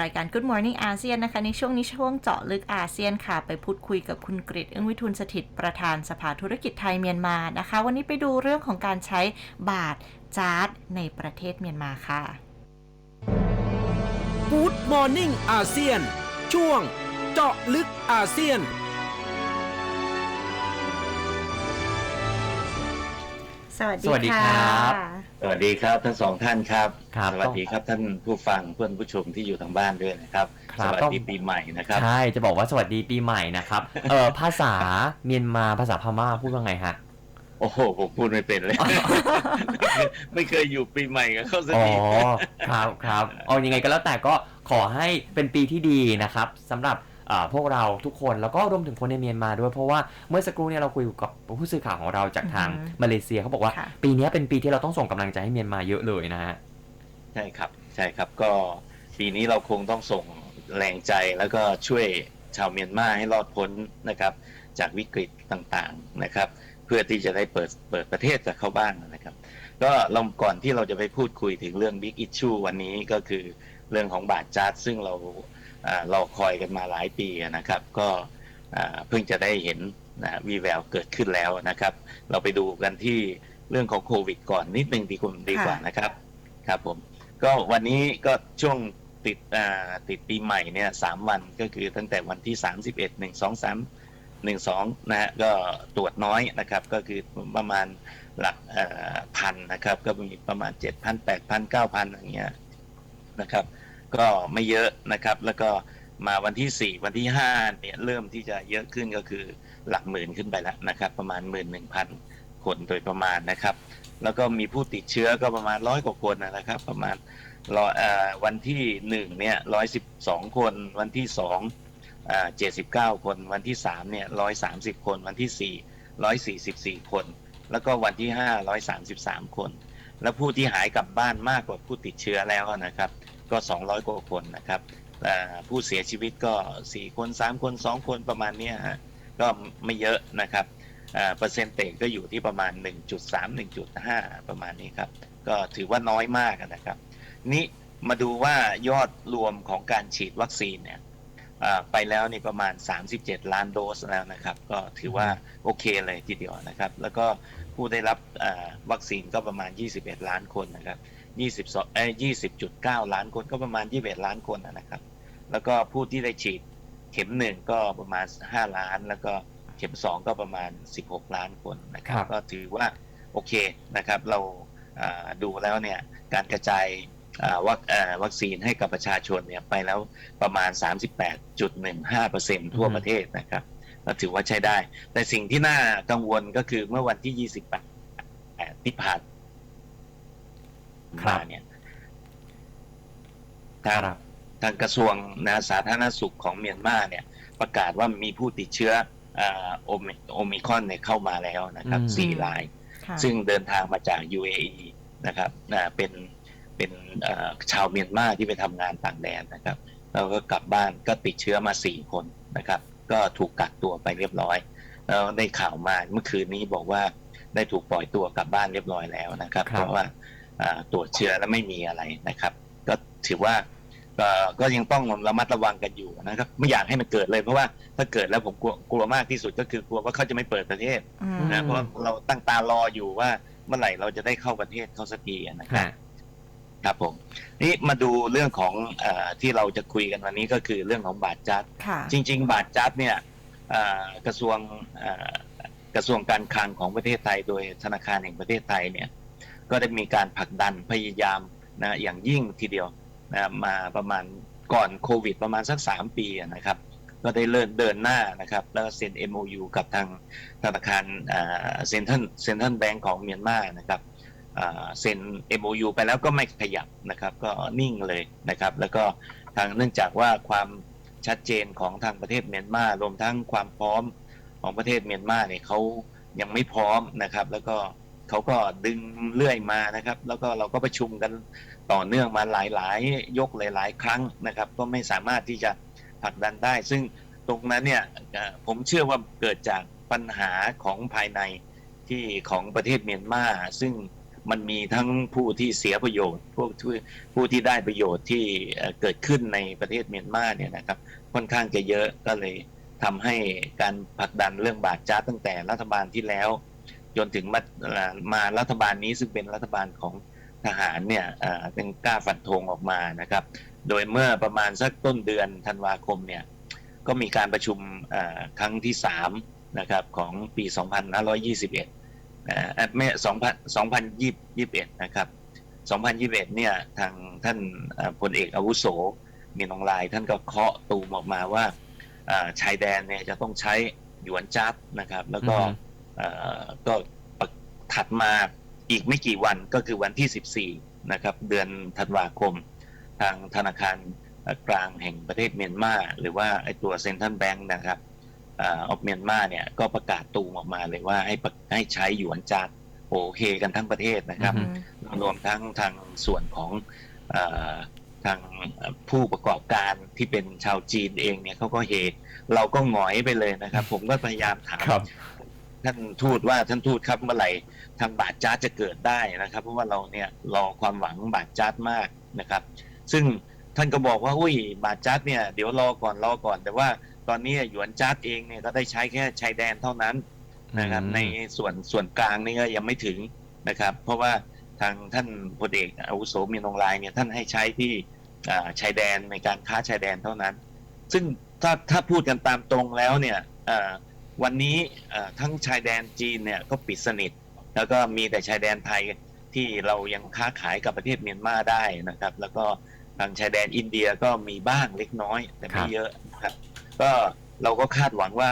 รายการ Good Morning อาเซียนนะคะ ในช่วงนี้ช่วงเจาะลึกอาเซียนค่ะ ไปพูดคุยกับคุณกริชอึ้งวิทูลสถิตประธานสภาธุรกิจไทยเมียนมานะคะ วันนี้ไปดูเรื่องของการใช้บาทจาร์ดในประเทศเมียนมาค่ะ Good Morning อาเซียนช่วง เจาะลึกอาเซียนสวัสดีสวัสดีค่ะครับ สวัสดีครับทั้งสองท่านครับครับสวัสดีครับท่านผู้ฟังเพื่อนผู้ชมที่อยู่ทางบ้านด้วยนะครับครับสวัสต้องดีปีใหม่นะครับใช่จะบอกว่าสวัสดีปีใหม่นะครับเออภาษาเมียนมาภาษาพม่าพูดว่าไงฮะโอ้โหผมพูดไม่เป็นเลย ไม่เคยอยู่ปีใหม่กับเขาสักอ๋อทีครับครับเอายังไงก็แล้วแต่ก็ขอให้เป็นปีที่ดีนะครับสำหรับเอ่อ พวกเราทุกคนแล้วก็รวมถึงคนในเมียนมาด้วยเพราะว่าเมื่อสักครู่เนี่ยเราคุยกับผู้สื่อข่าวของเราจากทางอือฮึมาเลเซียเขาบอกว่าค่ะปีนี้เป็นปีที่เราต้องส่งกำลังใจให้เมียนมาเยอะเลยนะฮะใช่ครับใช่ครับก็ปีนี้เราคงต้องส่งแรงใจแล้วก็ช่วยชาวเมียนมาให้รอดพ้นนะครับ จากวิกฤตต่างๆนะครับ เพื่อที่จะได้เปิดเปิดประเทศจากเขาบ้างนะครับ ก็เราก่อนที่เราจะไปพูดคุยถึงเรื่อง Big Issue วันนี้ก็คือเรื่องของบาทจาร์ดซึ่งเรา อ่ารอคอยกันมาหลายปีนะครับ ก็อ่าเพิ่งจะได้เห็นนะวีแววเกิดขึ้นแล้วนะครับ เราไปดูกันที่เรื่องของโควิด ก่อนนิดนึงดีกว่าดีกว่านะครับครับผมก็วันนี้ก็ช่วงติดอ่าติดปีใหม่เนี่ยสามวันก็คือตั้งแต่วันที่ 31 1 2 3 1 2นะฮะก็ตรวจน้อยนะครับ ก็คือประมาณหลักเอ่อพันนะครับ ก็มีประมาณ 7,000 8,000 9,000อย่างเงี้ยนะครับ ก็ไม่เยอะนะครับ แล้วก็มาวันที่ 4 วันที่5เนี่ยเริ่มที่จะเยอะขึ้นก็คือหลักหมื่นขึ้นไปแล้วนะครับ ประมาณ 11,000 คนโดยประมาณนะครับ แล้วก็มีผู้ติดเชื้อก็ประมาณร้อยกว่าคนนะครับ ประมาณร้อยวันที่หนึ่งเนี่ยร้อยสิบสองคน วันที่สองเจ็ดสิบเก้าคน วันที่สามเนี่ยร้อยสามสิบคน วันที่สี่ร้อยสี่สิบสี่คน แล้วก็วันที่ห้าร้อยสามสิบสามคน แล้วผู้ที่หายกลับบ้านมากกว่าผู้ติดเชื้อแล้วนะครับ ก็สองร้อยกว่าคนนะครับผู้เสียชีวิตก็สี่คนสามคนสองคนประมาณนี้ฮะก็ไม่เยอะนะครับเปอร์เซ็นต์เตก็อยู่ที่ประมาณ 1.3 1.5 ประมาณนี้ครับ ก็ถือว่าน้อยมากนะครับ นี่มาดูว่ายอดรวมของการฉีดวัคซีนเนี่ยไปแล้วนี่ประมาณ 37 ล้านโดสแล้วนะครับ ก็ถือว่าโอเคเลยทีเดียวนะครับ แล้วก็ผู้ได้รับวัคซีนก็ประมาณ 21 ล้านคนนะครับ 22เอ้ย20.9 ล้านคนก็ประมาณ 21 ล้านคนนะครับ แล้วก็ผู้ที่ได้ฉีดเข็มหนึ่งก็ประมาณ 5 ล้าน แล้วก็เข็ม2ก็ประมาณ 16 ล้านคนนะครับครับ ก็ถือว่าโอเคนะครับ เราอ่าดูแล้วเนี่ยการกระจายอ่าวัคอ่าวัคซีนให้กับประชาชนเนี่ยไปแล้วประมาณ 38.15%ทั่วประเทศนะครับก็ถือว่าใช้ได้ แต่สิ่งที่น่ากังวลก็คือเมื่อวันที่ 28 ที่ผ่านครับ มาเนี่ยคทางรับทางกระทรวงนะสาธารณสุขของเมียนมาเนี่ย ประกาศว่ามีผู้ติดเชื้ออ่าโอมิโอมิครอนเนี่ยเข้ามาแล้วนะครับอืมสี่รายค่ะซึ่งเดินทางมาจาก UAE นะครับนะเป็นเป็นเอ่อชาวเมียนมาที่ไปทำงานต่างแดนนะครับแล้วก็กลับบ้านก็ติดเชื้อมาสี่คนนะครับ ก็ถูกกักตัวไปเรียบร้อย แล้วได้ข่าวมาเมื่อคืนนี้บอกว่าได้ถูกปล่อยตัวกลับบ้านเรียบร้อยแล้วนะครับครับเพราะว่าอ่า ตรวจเชื้อแล้วไม่มีอะไรนะครับ ก็ถือว่าเอ่อก็ยังต้องระมัดระวังกันอยู่นะครับไม่อยากให้มันเกิดเลยเพราะว่าถ้าเกิดแล้วผมกลัวกลัวมากที่สุดก็คือกลัวว่าเขาจะไม่เปิดประเทศอืมนะเพราะเราตั้งตารออยู่ว่าเมื่อไหร่เราจะได้เข้าประเทศเขาสักทีนะครับฮะครับผมนี่มาดูเรื่องของเออที่เราจะคุยกันวันนี้ก็คือเรื่องของบาทจัดค่ะจริง ๆ บาทจัดเนี่ยเอ่อกระทรวงเอ่อกระทรวงการคลังของประเทศไทย โดยธนาคารแห่งประเทศไทยเนี่ย ก็ได้มีการผลักดันพยายามนะอย่างยิ่งทีเดียวนะมาประมาณก่อนโควิดประมาณสักสามปีนะครับ ก็ได้เริ่มเดินหน้านะครับ แล้วก็เซ็น MOU กับทางธนาคารเซ็นทรัลเซ็นทรัลแบงก์ของเมียนมานะครับเซ็น MOU ไปแล้วก็ไม่ขยับนะครับ ก็นิ่งเลยนะครับ แล้วก็ทางเนื่องจากว่าความชัดเจนของทางประเทศเมียนมารวมทั้งความพร้อมของประเทศเมียนมาเนี่ยเขายังไม่พร้อมนะครับ แล้วก็ เขาก็ดึงเรื่อยมานะครับ แล้วก็เราก็ประชุมกันต่อเนื่องมาหลายๆ ยกหลาย ๆ ครั้งนะครับ ก็ไม่สามารถที่จะผลักดันได้ ซึ่งตรงนั้นเนี่ยผมเชื่อว่าเกิดจากปัญหาของภายในที่ของประเทศเมียนมาซึ่งมันมีทั้งผู้ที่เสียประโยชน์ พวกผู้ที่ได้ประโยชน์ที่เกิดขึ้นในประเทศเมียนมาเนี่ยนะครับค่อนข้างจะเยอะก็เลยทำให้การผลักดันเรื่องบาทจ้าตั้งแต่รัฐบาลที่แล้ว จนถึงมามารัฐบาลนี้ซึ่งเป็นรัฐบาลของทหารเนี่ยเอ่อเป็นกล้าฟันธงออกมานะครับ โดยเมื่อประมาณสักต้นเดือนธันวาคมเนี่ยก็มีการประชุมอ่อครั้งที่3นะครับของปี 2521อ่อไม่2,000 2021 นะครับ 2021 เนี่ยทางท่านพลเอกอาวุโสมีนองลาย ท่านก็เคาะตูมออกมาว่าอ่อชายแดนเนี่ยจะต้องใช้หยวนจับนะครับ แล้วก็ ก็ถัดมาอีกไม่กี่วันก็คือวันที่ 14 นะครับ เดือนธันวาคม ทางธนาคารเอ่อกลางแห่งประเทศเมียนมาหรือว่าไอตัวเซ็นทรัลแบงก์นะครับออฟเมียนมาเนี่ยก็ประกาศตูมออกมาเลยว่าให้ประให้ใช้หยวนจับโอเคกันทั้งประเทศนะครับอืมรวมทั้งทางส่วนของเออทางผู้ประกอบการที่เป็นชาวจีนเองเนี่ยเขาก็เฮเราก็หงอยไปเลยนะครับ ผมก็พยายามถามครับ ท่านทูตว่าท่านทูตครับเมื่อไหร่ทางบาทจ้าดจะเกิดได้นะครับ เพราะว่าเราเนี่ยรอความหวังบาทจ้าดมากนะครับ ซึ่งท่านก็บอกว่าอุ้ยบาทจ้าดเนี่ยเดี๋ยวรอก่อนรอก่อน แต่ว่าตอนนี้หยวนจ้าดเองเนี่ยก็ได้ใช้แค่ชายแดนเท่านั้นนะครับอืมในส่วนส่วนกลางนี่ก็ยังไม่ถึงนะครับ เพราะว่าทางท่านพลเอกอาวุโสมีนองลายเนี่ยท่านให้ใช้ที่อ่าชายแดนในการค้าชายแดนเท่านั้น ซึ่งถ้าถ้าพูดกันตามตรงแล้วเนี่ยอ่า วันนี้ทั้งชายแดนจีนเนี่ยก็ปิดสนิท แล้วก็มีแต่ชายแดนไทยที่เรายังค้าขายกับประเทศเมียนมาได้นะครับ แล้วก็ทางชายแดนอินเดียก็มีบ้างเล็กน้อย แต่ไม่เยอะนะครับ ก็เราก็คาดหวังว่า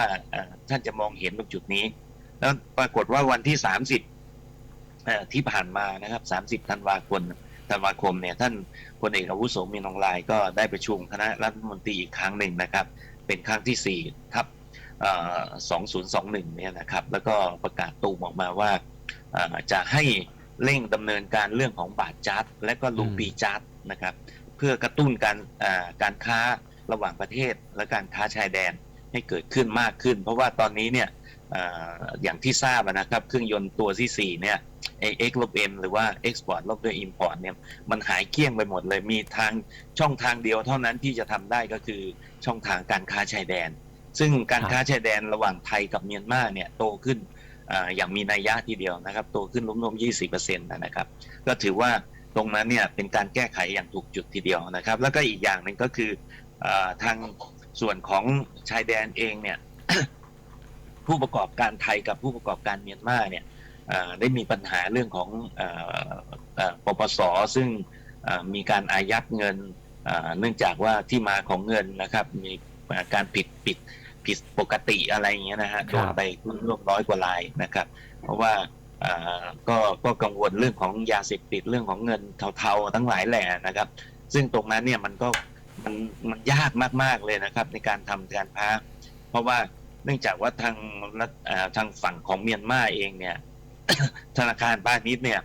ท่านจะมองเห็นตรงจุดนี้ แล้วปรากฏว่าวันที่30ที่ผ่านมานะครับ30ธันวาคมธันวาคมเนี่ยท่านพลเอกอาวุโสมีนองลายก็ได้ประชุมคณะรัฐมนตรีอีกครั้งหนึ่งนะครับ เป็นครั้งที่4ทับ 2021 เนี่ยนะครับ แล้วก็ประกาศตูมออกมาว่าเอ่อจะให้เร่งดำเนินการเรื่องของบาทจัดและก็ลูปีจัดนะครับ เพื่อกระตุ้นการอ่าการค้าระหว่างประเทศและการค้าชายแดนให้เกิดขึ้นมากขึ้น เพราะว่าตอนนี้เนี่ยอ่าอย่างที่ทราบอะนะครับ เครื่องยนต์ตัวที่ 4 เนี่ย X ลบ M หรือว่า Export ลบด้วย Import เนี่ยมันหายเกลี้ยงไปหมดเลยมีทางช่องทางเดียวเท่านั้นที่จะทำได้ก็คือช่องทางการค้าชายแดน ซึ่งการค้าชายแดนระหว่างไทยกับเมียนมาเนี่ยโตขึ้นอาอย่างมีนัยยะทีเดียวนะครับโตขึ้นรวมๆ20%นะครับ ก็ถือว่าตรงนั้นเนี่ยเป็นการแก้ไขอย่างถูกจุดทีเดียวนะครับ แล้วก็อีกอย่างหนึ่งก็คืออาทางส่วนของชายแดนเองเนี่ยผู้ประกอบการไทยกับผู้ประกอบการเมียนมาเนี่ยอ่าได้มีปัญหาเรื่องของอาอ่าปปสซึ่งอ่ามีการอายัดเงินอ่าเนื่องจากว่าที่มาของเงินนะครับมีอ่าการผิดผิด ผิดปกติอะไรอย่างเงี้ยนะฮะครับโดนไปร่วมร้อยกว่าลายนะครับ เพราะว่าอ่าก็ก็กังวลเรื่องของยาเสพติดเรื่องของเงินเทาๆทั้งหลายแหล่นะครับ ซึ่งตรงนั้นเนี่ยมันก็มันมันยากมากๆเลยนะครับ ในการทำการค้าเพราะว่าเนื่องจากว่าทางรัฐอ่าทางฝั่งของเมียนมาเองเนี่ย ธนาคารพาณิชย์เนี่ย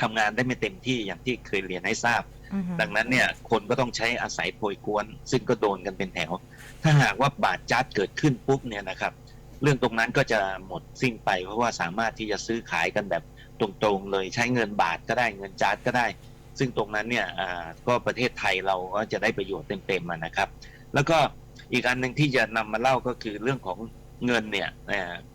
ทำงานได้ไม่เต็มที่อย่างที่เคยเรียนให้ทราบอือฮึ ดังนั้นเนี่ยคนก็ต้องใช้อาศัยโพยกวน ซึ่งก็โดนกันเป็นแถว ถ้าหากว่าบาดจัดเกิดขึ้นปุ๊บเนี่ยนะครับ เรื่องตรงนั้นก็จะหมดสิ้นไป เพราะว่าสามารถที่จะซื้อขายกันแบบตรงๆเลยใช้เงินบาทก็ได้เงินจัดก็ได้ ซึ่งตรงนั้นเนี่ยอ่าก็ประเทศไทยเราก็จะได้ประโยชน์เต็มๆนะครับ แล้วก็อีกอันหนึ่งที่จะนำมาเล่าก็คือเรื่องของเงินเนี่ย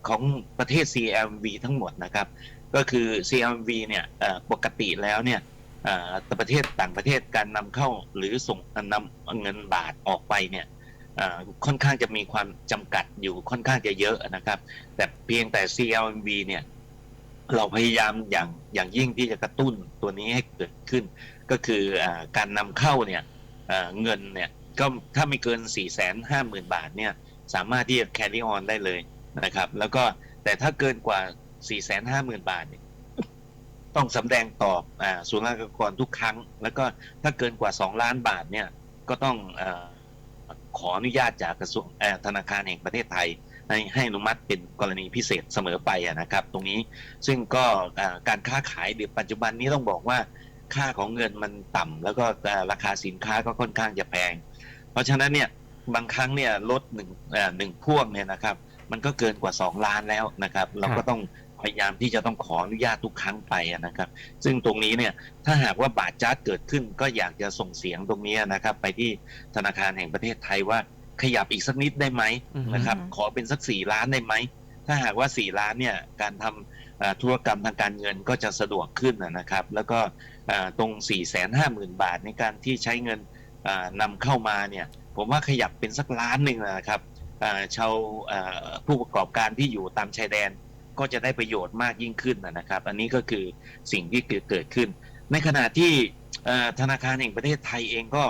ของประเทศ CLV ทั้งหมดนะครับ ก็คือ CLV เนี่ยปกติแล้วเนี่ย แต่ประเทศต่างประเทศการนำเข้าหรือส่งนำเงินบาทออกไปเนี่ยค่อนข้างจะมีความจำกัดอยู่ค่อนข้างจะเยอะนะครับ แต่เพียงแต่ CLMV เนี่ยเราพยายามอย่างอย่างยิ่งที่จะกระตุ้นตัวนี้ให้เกิดขึ้น ก็คืออการนำเข้าเนี่ยเอ่อเงินเนี่ยก็ถ้าไม่เกิน 4 5 0 0 0 0 บาทเนี่ยสามารถที่จะ carry on ได้เลยนะครับ แล้วก็แต่ถ้าเกินกว่า 4 5 0 0 0 0 บาทเนี่ย ต้องสำแดงต่ออาศูนย์ราชการทุกครั้ง แล้วก็ถ้าเกินกว่า 2 ล้านบาทเนี่ยก็ต้องอขออนุญาตจากกระทรวงธนาคารแห่งประเทศไทย ให้ให้อนุมัติเป็นกรณีพิเศษเสมอไปอะนะครับ ตรงนี้ซึ่งก็การค้าขายเดี๋ยวปัจจุบันนี้ต้องบอกว่าค่าของเงินมันต่ำแล้วก็ราคาสินค้าก็ค่อนข้างจะแพง เพราะฉะนั้นเนี่ยบางครั้งเนี่ยรถหนึ่งหนึ่งพ่วงเนี่ยนะครับ มันก็เกินกว่า 2 ล้านแล้วนะครับ เราก็ต้อง พยายามที่จะต้องขออนุญาตทุกครั้งไปอะนะครับ ซึ่งตรงนี้เนี่ยถ้าหากว่าบาดจัดเกิดขึ้น ก็อยากจะส่งเสียงตรงนี้นะครับ ไปที่ธนาคารแห่งประเทศไทยว่าขยับอีกสักนิดได้ไหมอือฮึนะครับอืมขอเป็นสักสี่ล้านได้ไหมถ้าหากว่าสี่ล้านเนี่ยการทำเอ่อธุรกรรมทางการเงินก็จะสะดวกขึ้นนะนะครับ แล้วก็เอ่อตรง4ี่แสนห้าหมื่นบาทในการที่ใช้เงินเอ่อนำเข้ามาเนี่ยผมว่าขยับเป็นสักล้านหนึ่งนะครับเอ่อชาวเอ่อผู้ประกอบการที่อยู่ตามชายแดน ก็จะได้ประโยชน์มากยิ่งขึ้นนะนะครับ อันนี้ก็คือสิ่งที่เกิดเกิดขึ้น ในขณะที่เอ่อธนาคารแห่งประเทศไทยเองก็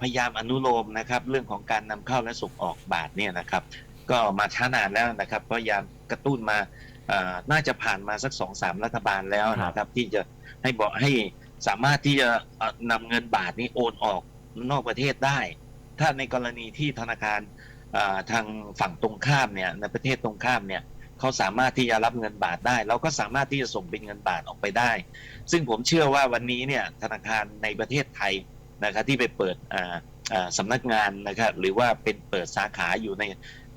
พยายามอนุโลมนะครับ เรื่องของการนำเข้าและส่งออกบาทเนี่ยนะครับ ก็มาช้านานแล้วนะครับพยายามกระตุ้นมาเอ่อน่าจะผ่านมาสักสองสามรัฐบาลแล้วนะครับ ที่จะให้บอกให้สามารถที่จะเอ่อนำเงินบาทนี้โอนออกนอกประเทศได้ ถ้าในกรณีที่ธนาคารเอ่อทางฝั่งตรงข้ามเนี่ยในประเทศตรงข้ามเนี่ย เขาสามารถที่จะรับเงินบาทได้ เราก็สามารถที่จะส่งเป็นเงินบาทออกไปได้ ซึ่งผมเชื่อว่าวันนี้เนี่ยธนาคารในประเทศไทยนะครับที่ไปเปิดอ่าสำนักงานนะครับหรือว่าเป็นเปิดสาขาอยู่ใน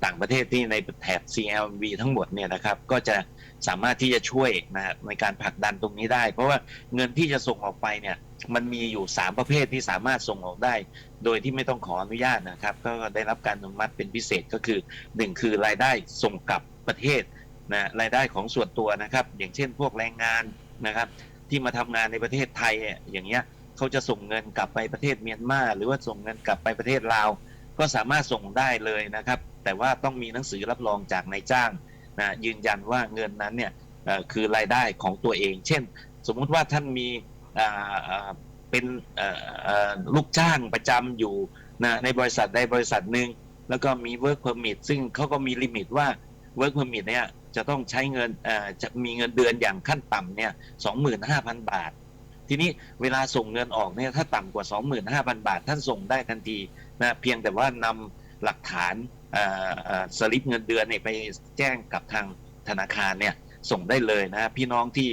ต่างประเทศที่ในแถบ CLV ทั้งหมดเนี่ยนะครับก็จะสามารถที่จะช่วยนะในการผลักดันตรงนี้ได้ เพราะว่าเงินที่จะส่งออกไปเนี่ย มันมีอยู่ 3 ประเภทที่สามารถส่งออกได้ โดยที่ไม่ต้องขออนุญาตนะครับ ก็ได้รับการอนุมัติเป็นพิเศษก็คือ 1 คือรายได้ส่งกลับประเทศนะรายได้ของส่วนตัวนะครับ อย่างเช่นพวกแรงงานนะครับ ที่มาทำงานในประเทศไทยอย่างเงี้ยเขาจะส่งเงินกลับไปประเทศเมียนมาหรือว่าส่งเงินกลับไปประเทศลาว ก็สามารถส่งได้เลยนะครับ แต่ว่าต้องมีหนังสือรับรองจากนายจ้างนะยืนยันว่าเงินนั้นเนี่ยคือรายได้ของตัวเอง เช่น สมมุติว่าท่านมี เป็นลูกจ้างประจำอยู่นะในบริษัทใดบริษัทหนึ่งแล้วก็มี work permit ซึ่งเขาก็มีลิมิตว่า work permit เนี่ยจะต้องใช้เงินจะมีเงินเดือนอย่างขั้นต่ำเนี่ยสองหมื่นห้าพันบาท ทีนี้เวลาส่งเงินออกเนี่ยถ้าต่ำกว่า 25,000 บาท ท่านส่งได้ทันทีนะเพียงแต่ว่านำหลักฐานสลิปเงินเดือนเนี่ยไปแจ้งกับทางธนาคารเนี่ยส่งได้เลยนะพี่น้องที่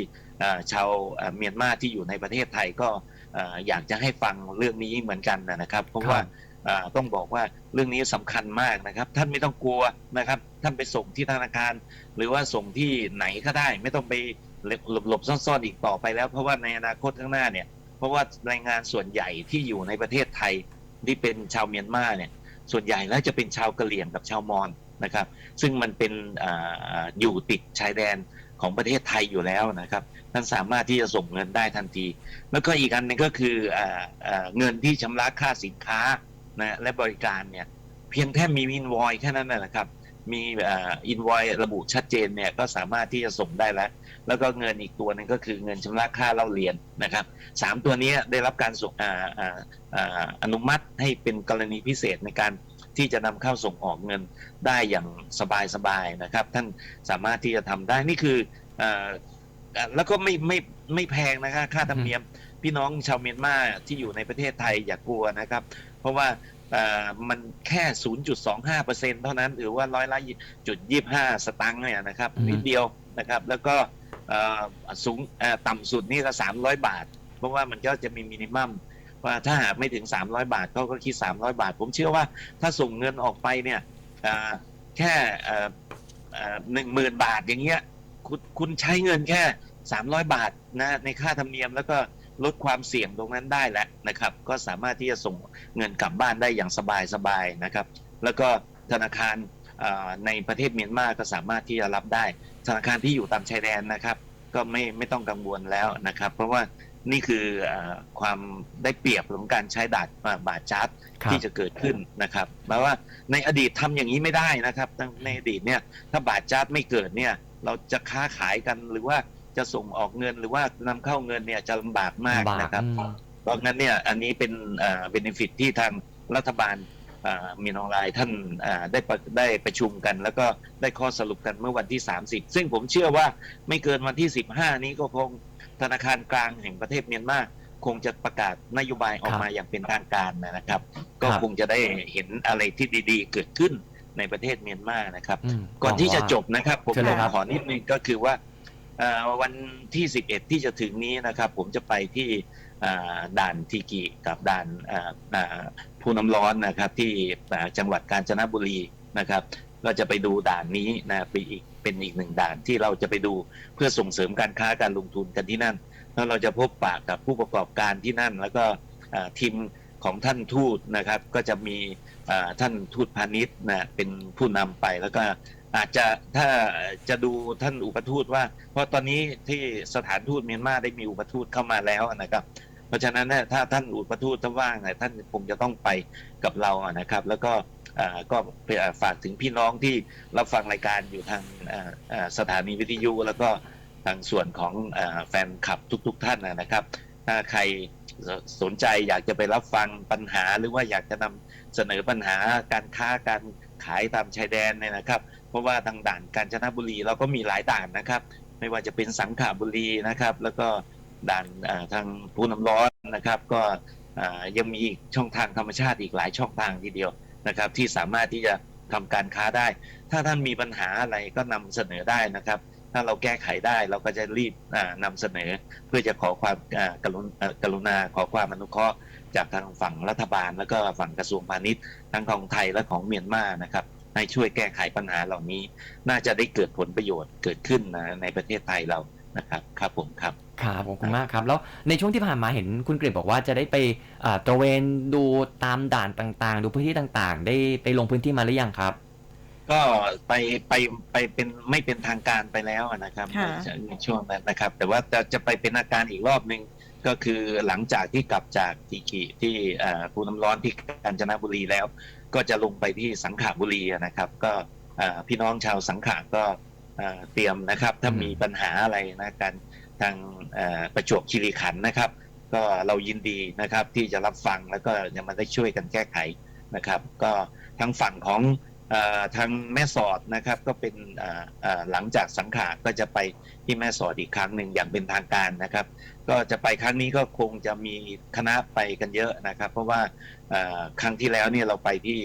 ชาวเอ่อเมียนมาที่อยู่ในประเทศไทยก็เอ่ออยากจะให้ฟังเรื่องนี้เหมือนกันนะครับ เพราะว่าเอ่อต้องบอกว่าเรื่องนี้สำคัญมากนะครับ ท่านไม่ต้องกลัวนะครับ ท่านไปส่งที่ธนาคาร หรือว่าส่งที่ไหนก็ได้ ไม่ต้องไปหลบหลบซ่อนๆอีกต่อไปแล้ว เพราะว่าในอนาคตข้างหน้าเนี่ยเพราะว่าแรงงานส่วนใหญ่ที่อยู่ในประเทศไทยที่เป็นชาวเมียนมาเนี่ยส่วนใหญ่แล้วจะเป็นชาวกะเหรี่ยงกับชาวมอญนะครับ ซึ่งมันเป็นอ่าอยู่ติดชายแดน ของประเทศไทยอยู่แล้วนะครับ ท่านสามารถที่จะส่งเงินได้ทันที แล้วก็อีกอันหนึงก็คือออเงินที่ชำระค่าสินค้านะและบริการเนี่ยเพียงแค่มีอินวอยแค่นั้นนะนะครับ มีอินวอยระบุชัดเจนเนี่ยก็สามารถที่จะส่งได้แล้ว แล้วก็เงินอีกตัวหนึงก็คือเงินชำระค่าเล่าเรียนนะครับสามตัวนี้ได้รับการส่งออออนุมัติให้เป็นกรณีพิเศษในการ ที่จะนำเข้าส่งออกเงินได้อย่างสบายๆนะครับ ท่านสามารถที่จะทำได้นี่คืออ่าอ่าแล้วก็ไม่ไม่ไม่แพงนะครับค่าธรรมเนียมพี่น้องชาวเมียนมาที่อยู่ในประเทศไทยอย่ากกลัวนะครับ เพราะว่าเอ่อมันแค่ 0.25%เท่านั้น หรือว่าร้อยละจุดยี่ห้าสตังค์เนี่ยนะครับอือฮึนิดเดียวนะครับ แล้วก็เอ่อสูงเอ่อต่ำสุดนี่ก็ 300 บาท เพราะว่ามันก็จะมีมินิมัม ว่าถ้าหากไม่ถึง 300 บาทเขาก็คิด 300 บาท ผมเชื่อว่าถ้าส่งเงินออกไปเนี่ยแค่หนึ่งหมื่นบาทอย่างเงี้ยคุณคุณใช้เงินแค่ 300 บาทนะในค่าธรรมเนียมแล้วก็ลดความเสี่ยงตรงนั้นได้แล้วนะครับ ก็สามารถที่จะส่งเงินกลับบ้านได้อย่างสบายๆนะครับ แล้วก็ธนาคารในประเทศเมียนมาก็สามารถที่จะรับได้ ธนาคารที่อยู่ตามชายแดนนะครับ ก็ไม่ไม่ต้องกังวลแล้วนะครับ เพราะว่า นี่คือเอ่อความได้เปรียบของการใช้ดาดอ่าบาทจัดครับที่จะเกิดขึ้นนะครับแปลว่าในอดีตทำอย่างนี้ไม่ได้นะครับในอดีตเนี่ยถ้าบาทจัดไม่เกิดเนี่ยเราจะค้าขายกันหรือว่าจะส่งออกเงินหรือว่านำเข้าเงินเนี่ยจะลำบากมากลำบากนะครับอืมเพราะงั้นเนี่ยอันนี้เป็นเบนฟิตที่ทางรัฐบาลอ่ามีนองรายท่านอ่าได้ประได้ประชุมกัน แล้วก็ได้ข้อสรุปกันเมื่อวันที่ 30 ซึ่งผมเชื่อว่าไม่เกินวันที่ 15 นี้ก็คง ธนาคารกลางแห่งประเทศเมียนมาคงจะประกาศนโยบายออกมาอย่างเป็นทางการนะครับ ก็ครับคงจะได้เห็นอะไรที่ดีๆ เกิดขึ้นในประเทศเมียนมานะครับมก่อนที่จะหวังว่าจบนะครับ ผมเชิญเลยครับขอนิดนึงก็คือว่าเอ่อวันที่ 11 ที่จะถึงนี้นะครับ ผมจะไปที่อ่าด่านทีกิกับด่านอ่าอ่าภูน้ำร้อนนะครับ ที่อ่าจังหวัดกาญจนบุรีนะครับ ก็จะไปดูด่านนี้นะไปอีกไป เป็นอีกหนึ่งด่านที่เราจะไปดูเพื่อส่งเสริมการค้าการลงทุนกันที่นั่น แล้วเราจะพบปะกับผู้ประกอบการที่นั่น แล้วก็ทีมของท่านทูตนะครับ ก็จะมีท่านทูตพาณิชย์นะเป็นผู้นำไปแล้วก็อาจจะถ้าจะดูท่านอุปทูตว่า เพราะตอนนี้ที่สถานทูตเมียนมาได้มีอุปทูตเข้ามาแล้วนะครับ เพราะฉะนั้นถ้าท่านอุปทูตถ้าว่างท่านคงจะต้องไปกับเรานะครับ แล้วก็ ก็ฝากถึงพี่น้องที่รับฟังรายการอยู่ทางสถานีวิทยุ แล้วก็ทางส่วนของแฟนคลับทุก ๆ ท่านนะครับ ถ้าใครสนใจอยากจะไปรับฟังปัญหา หรือว่าอยากจะนำเสนอปัญหาการค้าการขายตามชายแดนเนี่ยนะครับ เพราะว่าทางด่านกาญจนบุรีเราก็มีหลายด่านนะครับ ไม่ว่าจะเป็นสังขบุรีนะครับ แล้วก็ด่านทางภูน้ำร้อนนะครับ ก็ยังมีช่องทางธรรมชาติอีกหลายช่องทางทีเดียว นะครับ ที่สามารถที่จะทำการค้าได้ ถ้าท่านมีปัญหาอะไรก็นำเสนอได้นะครับ ถ้าเราแก้ไขได้เราก็จะรีบอ่านำเสนอ เพื่อจะขอความกากรุณาขอความอนุเคราะห์จากทางฝั่งรัฐบาล แล้วก็ฝั่งกระทรวงพาณิชย์ทั้งของไทยและของเมียนมานะครับให้ช่วยแก้ไขปัญหาเหล่านี้ น่าจะได้เกิดผลประโยชน์เกิดขึ้นนะในประเทศไทยเรานะครับ ครับผมครับ ครับขอบคุณมากครับ แล้วในช่วงที่ผ่านมาเห็นคุณกฤษบอกว่าจะได้ไปอ่าตระเวนดูตามด่านต่างๆ ดูพื้นที่ต่างๆ ได้ไปลงพื้นที่มาหรือยังครับ ก็ไปไปไปเป็นไม่เป็นทางการไปแล้วนะครับค่ะในในช่วงนั้นนะครับ แต่ว่าจะจะไปเป็นอาการอีกรอบหนึ่งก็คือหลังจากที่กลับจากทีกิที่อ่าภูน้ำร้อนที่กาญจนบุรีแล้ว ก็จะลงไปที่สังขบุรีนะครับ ก็อ่าพี่น้องชาวสังขะก็อ่าเตรียมนะครับ ถ้าอืมมีปัญหาอะไรนะกัน ทางประจวบคีรีขันนะครับ ก็เรายินดีนะครับที่จะรับฟังแล้วก็จะมาได้ช่วยกันแก้ไขนะครับ ก็ทางฝั่งของอทางแม่สอดนะครับก็เป็นหลังจากสังขะก็จะไปที่แม่สอดอีกครั้งหนึ่งอย่างเป็นทางการนะครับ ก็จะไปครั้งนี้ก็คงจะมีคณะไปกันเยอะนะครับ เพราะว่าครั้งที่แล้วเนี่ยเราไปที่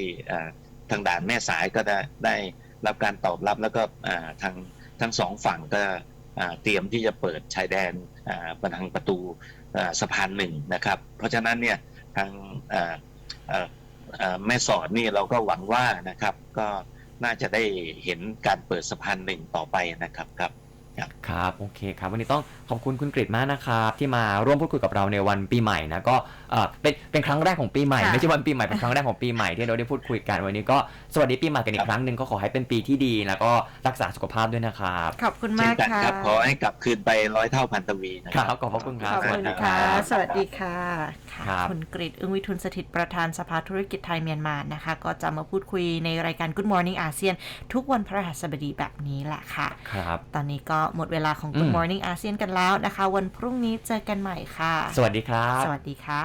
ทางด่านแม่สายก็ได้ได้รับการตอบรับแล้วก็ทางทั้งสองฝั่งก็ เตรียมที่จะเปิดชายแดนประทางประตูสะพานหนึ่งนะครับ เพราะฉะนั้นเนี่ยทางแม่สอดนี่เราก็หวังว่านะครับ ก็น่าจะได้เห็นการเปิดสะพานหนึ่งต่อไปนะครับครับ ครับ โอเคครับ วันนี้ต้องขอบคุณคุณกฤษมากนะครับ ที่มาร่วมพูดคุยกับเราในวันปีใหม่นะก็เอ่อเป็นเป็นครั้งแรกของปีใหม่ ค่ะไม่ใช่วันปีใหม่เป็นครั้งแรกของปีใหม่ที่เราได้พูดคุยกันวันนี้ก็สวัสดีปีใหม่กันอีครักบครั้งหนึ่งก็ขอให้เป็นปีที่ดี แล้วก็รักษาสุขภาพด้วยนะครับขอบคุณเช่มานกกันค่ะ ครับขอให้กลับคืนไปร้อยเท่าพันตวีนะคครัรับ บขอบพระคุณครัขบ อบคุณค่ะ สวัสดีค่ะค่ะครับ คุณกริตอึ้งวิทุนสถิตประธานสภาธุรกิจไทยเมียนมานะคะ ก็จะมาพูดคุยในรายการ Good Morning อาเซียน ทุกวันพฤหัสบดีแบบนี้แหละค่ะ ครับ ตอนนี้ก็หมดเวลาของอื Good ม Morning อาเซียนกันแล้วนะคะ วันพรุ่งนี้เจอกันใหม่ค่ะ สวัสดีครับ สวัสดีค่ะ